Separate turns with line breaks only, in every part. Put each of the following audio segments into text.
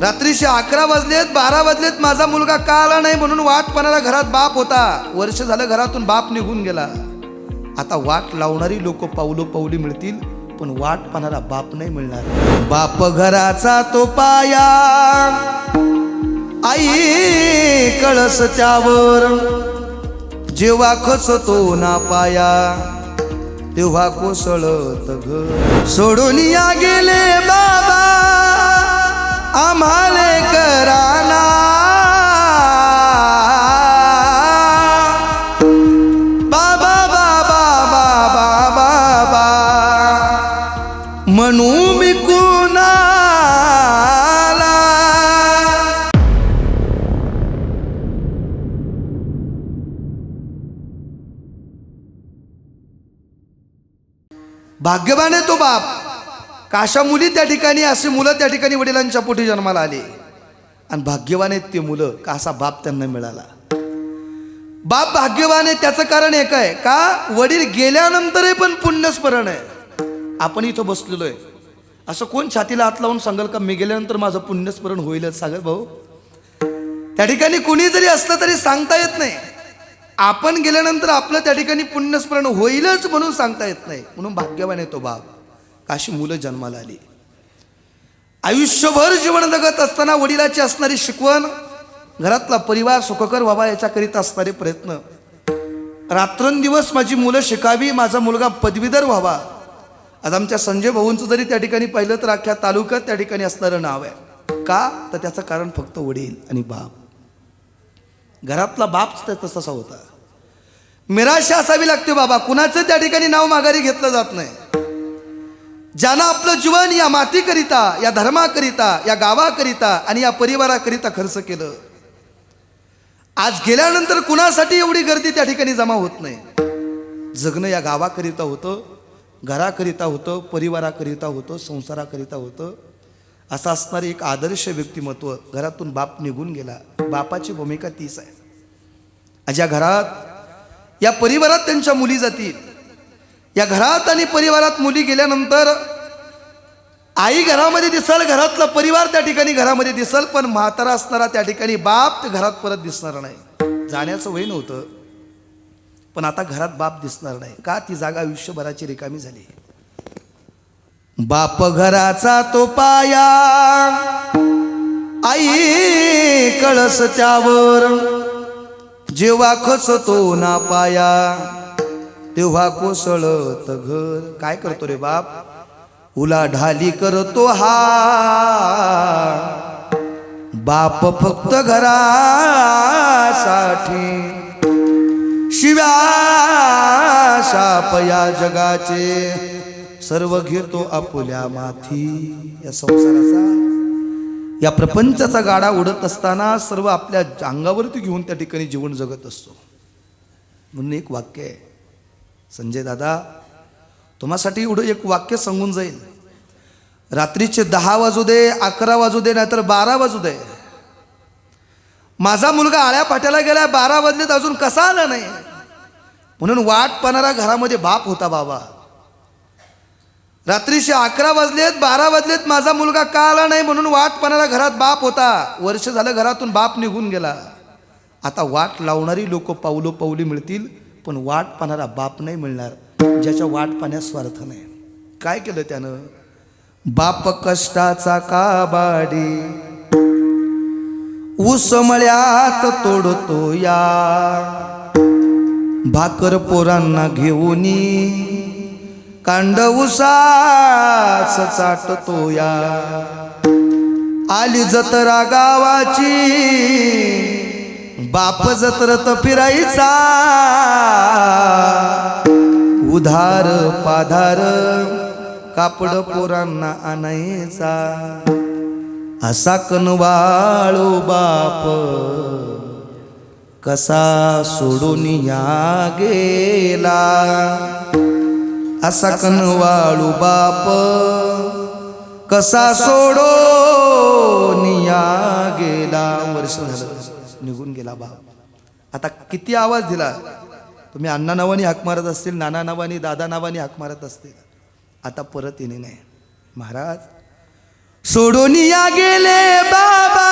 रात्रीचे अकरा वाजलेत बारा वाजलेत माझा मुलगा का आला नाही म्हणून वाट पाहणारा घरात बाप होता. वर्ष झालं घरातून बाप निघून गेला. आता वाट लावणारी लोक पावलो पावली मिळतील पण वाट पाहणारा बाप नाही मिळणार. बाप घराचा तो पाया. आई कळस त्यावर. जेव्हा खसतो ना पाया तेव्हा कोसळत घर. सोडून या गेले बाबा. आम्हाले कराना. बाबा बाबा बाबा बाबा. म्हणू मी कुणाला. भाग्यवान आहे तो बाप. काशा मुली त्या ठिकाणी असे मुलं त्या ठिकाणी वडिलांच्या पोटी जन्माला आले. आणि भाग्यवान आहेत ते मुलं का असा बाप त्यांना मिळाला. बाप भाग्यवान आहे त्याचं कारण एक आहे का वडील गेल्यानंतरही पण पुण्यस्मरण आहे. आपण इथं बसलेलो आहे. असं कोण छातीला हात लावून सांगाल का मी गेल्यानंतर माझं पुण्यस्मरण होईलच सांगत भाऊ? त्या ठिकाणी कुणी जरी असलं तरी सांगता येत नाही. आपण गेल्यानंतर आपलं त्या ठिकाणी पुण्यस्मरण होईलच म्हणून सांगता येत नाही. म्हणून भाग्यवान आहे तो बाप. अशी मुलं जन्माला आली. आयुष्यभर जीवन जगत असताना वडिलाची असणारी शिकवण घरातला परिवार सुखकर व्हावा याच्याकरिता असणारे प्रयत्न. रात्रंदिवस माझी मुलं शिकावी माझा मुलगा पदवीधर व्हावा. आज आमच्या संजय भाऊंचं जरी त्या ठिकाणी पाहिलं तर अख्ख्या तालुक्यात त्या ठिकाणी असणारं नाव आहे. का? तर त्याचं कारण फक्त वडील आणि बाप. घरातला बाप तसा होता. मिराशा असावी लागते बाबा. कुणाचं त्या ठिकाणी नाव माघारी घेतलं जात नाही. ज्यानं आपलं जीवन या मातीकरिता या धर्माकरिता या गावाकरिता आणि या परिवाराकरिता खर्च केलं. आज गेल्यानंतर कुणासाठी एवढी गर्दी त्या ठिकाणी जमा होत नाही? जगणं या गावाकरिता होतं घराकरिता होतं परिवाराकरिता होतं संसाराकरिता होतं. असं असणारे एक आदर्श व्यक्तिमत्व घरातून बाप निघून गेला. बापाची भूमिका तीच आहे. ज्या घरात या परिवारात त्यांच्या मुली जातील. या घरात आणि परिवारात मुली गेल्यानंतर आई घरामध्ये दिसल घरातला परिवार त्या ठिकाणी घरामध्ये दिसल पण म्हातारा असणारा त्या ठिकाणी बाप ते घरात परत दिसणार नाही. जाण्याचं वय नव्हतं पण आता घरात बाप दिसणार नाही. का? ती जागा आयुष्यभराची रिकामी झाली. बाप घराचा तो पाया आई कळस त्यावर जेव्हा खसतो ना पाया. तेव्हा कोसळत घर. काय करतो रे बाप? उलाढाली करतो हा. बाप फक्त घरासाठी. शिव्या शाप या जगाचे. सर्व घेतो आपुल्या माथी. या संसाराचा. या प्रपंचाचा गाडा उडत असताना सर्व आपल्या अंगावरती घेऊन त्या ठिकाणी जीवन जगत असतो. म्हणून एक वाक्य आहे. संजय दादा तुम्हासाठी एवढं एक वाक्य सांगून जाईल. रात्रीचे दहा वाजू दे अकरा वाजू दे नाहीतर बारा वाजू दे. माझा मुलगा आळ्या फाट्याला गेला बारा वाजलेत अजून कसा आला नाही? म्हणून वाट पाहणारा घरामध्ये बाप होता बाबा. रात्रीचे अकरा वाजलेत बारा वाजलेत माझा मुलगा का आला नाही? म्हणून वाट पाहणारा घरात बाप होता. वर्ष झालं घरातून बाप निघून गेला. आता वाट लावणारी लोक पावलो पावली मिळतील. पण वाट पाहणारा बाप नाही मिळणार ज्याच्या वाट पाहण्यास स्वार्थ नाही. काय केलं त्यानं? बाप कष्टाचा काबाडी उसमळ्यात तोडतो या भाकर पोरांना घेऊन कांड उसाच चाटतो या आली जतरा गावाची बाप जत्रत फिरायचा. उधार पाधार कापड पोरांना आणायचा. असा कनवाळो बाप कसा सोडून या गेला. असा कनवाळू बाप कसा सोडो गेला बाप आता किती आवाज दिला? तुम्ही अण्णा नावाने हाक मारत असतील नाना नावाने दादा नावाने हाक मारत असतील. आता परत येणे नाही. महाराज सोडून या गेले बाबा.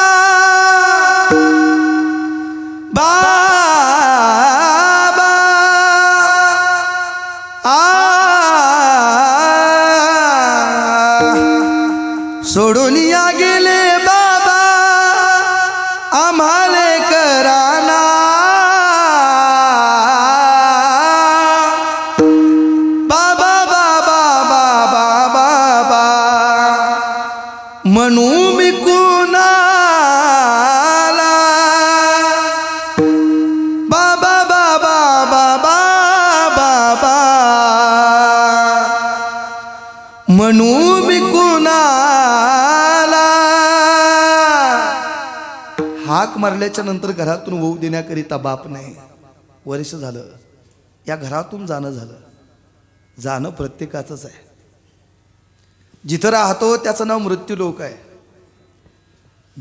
बाबा. आ. सोडून या गेले बाबा. आम्हा म्हणू मी बाबा बाबा बाबा बाबा. म्हणू मी कुणाला? हाक मारल्याच्या नंतर घरातून होऊ देण्याकरिता बाप नाही. वर्ष झालं. या घरातून जाणं झालं. जाणं प्रत्येकाचंच आहे. जिथं राहतो त्याचं नाव मृत्यू लोक आहे.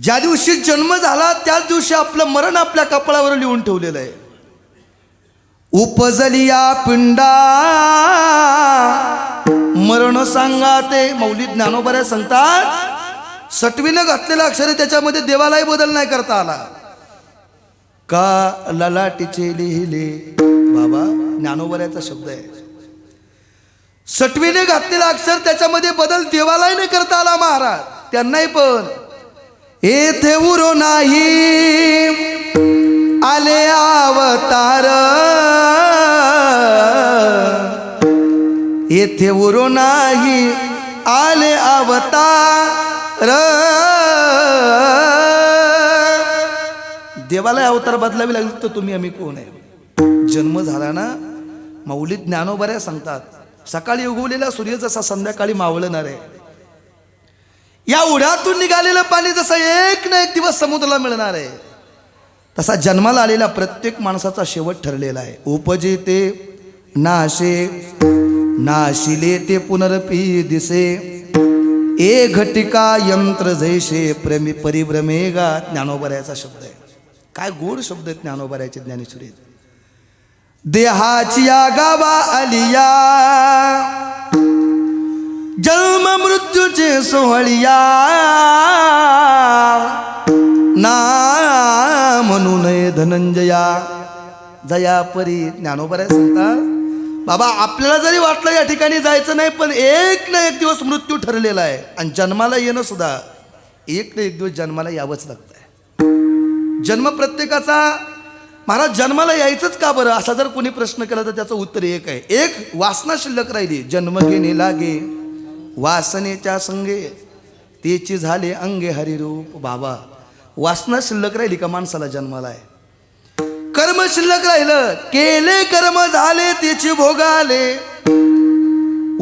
ज्या दिवशी जन्म झाला त्याच दिवशी आपलं मरण आपल्या कपाळावर लिहून ठेवलेलं आहे. उपजलिया पिंडा मरण सांगा ते. मौली ज्ञानोबऱ्या सांगतात सटवीनं घातलेलं अक्षर त्याच्यामध्ये देवालाही बदल नाही करता आला. का ललाटीचे लिहिले? बाबा ज्ञानोबऱ्याचा शब्द आहे. सटवीने घातलेलं अक्षर त्याच्यामध्ये बदल देवालाही नाही करता आला महाराज. त्यांनाही पण. येथे उरो नाही. आले अवतार. येथे उरो नाही. आले अवतार. देवाला अवतार बदलावी लागली तर तुम्ही आम्ही कोण आहे? जन्म झाला ना माऊली ज्ञानोबऱ्या सांगतात सकाळी उगवलेला सूर्य जसा संध्याकाळी मावळणार आहे. या उड्यातून निघालेलं पाणी जसं एक ना एक दिवस समुद्राला मिळणार आहे. तसा जन्माला आलेला प्रत्येक माणसाचा शेवट ठरलेला आहे. उपजे ते नाशे नाशिले ते पुनरपी दिसे ए घटिका यंत्र जैसे प्रेमी परिभ्रमेगा ज्ञानोबऱ्याचा शब्द आहे. काय गोड शब्द आहेत ज्ञानोबऱ्याचे ज्ञानेश्वरी देहाची या गावा आलिया। जन्म मृत्यूचे सोहळिया। ना म्हणू नये धनंजया। जया परी आहे सांगतात बाबा आपल्याला जरी वाटलं या ठिकाणी जायचं नाही पण एक ना एक दिवस मृत्यू ठरलेला आहे आणि जन्माला येणं सुद्धा एक ना एक दिवस जन्माला यावंच लागतंय. जन्म प्रत्येकाचा महाराज जन्माला यायचंच का बरं? असा जर कोणी प्रश्न केला तर त्याचं उत्तर एक आहे. एक वासना शिल्लक राहिली. जन्म घेणे लागे वासनेच्या संगे तेची झाले अंगे हरिरूप बाबा. वासना शिल्लक राहिली का माणसाला जन्माला? आहे कर्म शिल्लक राहिलं केले कर्म झाले त्याची भोगाले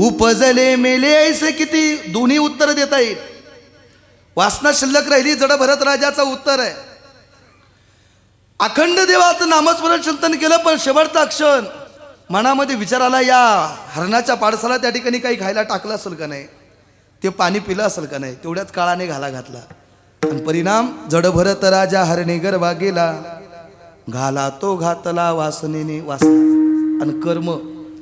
उपजले मेले ऐसे किती? दोन्ही उत्तर देता येईल. वासना शिल्लक राहिली जड भरत राजाचं उत्तर आहे. अखंड देवाचं नामस्मरण चिंतन केलं पण शेवटचा क्षण मनामध्ये विचार आला या हरणाच्या पाडसाला त्या ठिकाणी काही खायला टाकलं असेल का नाही? ते पाणी पिलं असेल का नाही? तेवढ्याच काळाने घाला घातला. पण परिणाम जडभरत राजा हरणे गर्वा गेला घाला तो घातला वासनेने वासना आणि कर्म